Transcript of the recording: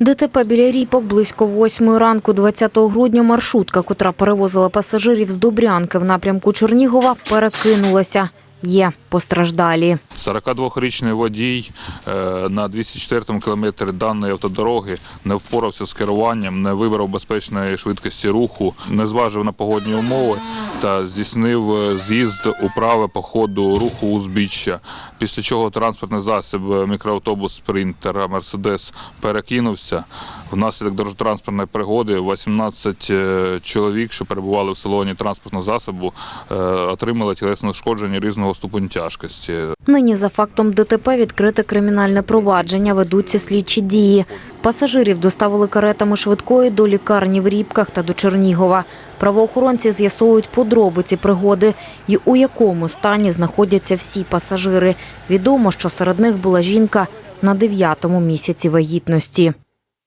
ДТП біля Ріпок близько восьмої ранку 20 грудня маршрутка, котра перевозила пасажирів з Добрянки в напрямку Чернігова, перекинулася. Є постраждалі. 42-річний водій е, на 204-му кілометрі даної автодороги не впорався з керуванням, не вибрав безпечної швидкості руху, не зважив на погодні умови та здійснив е, з'їзд управи походу по ходу руху узбіччя. Після чого транспортний засіб е, мікроавтобус Спринтера Мерседес перекинувся. Внаслідок дорожньо-транспортної пригоди 18 е, чоловік, що перебували в салоні транспортного засобу, е, отримали тілесне ушкодження різного ступеню тяжкості. Нині за фактом ДТП відкрите кримінальне провадження, ведуться слідчі дії. Пасажирів доставили каретами швидкої до лікарні в Рібках та до Чернігова. Правоохоронці з'ясовують подробиці пригоди і у якому стані знаходяться всі пасажири. Відомо, що серед них була жінка на дев'ятому місяці вагітності.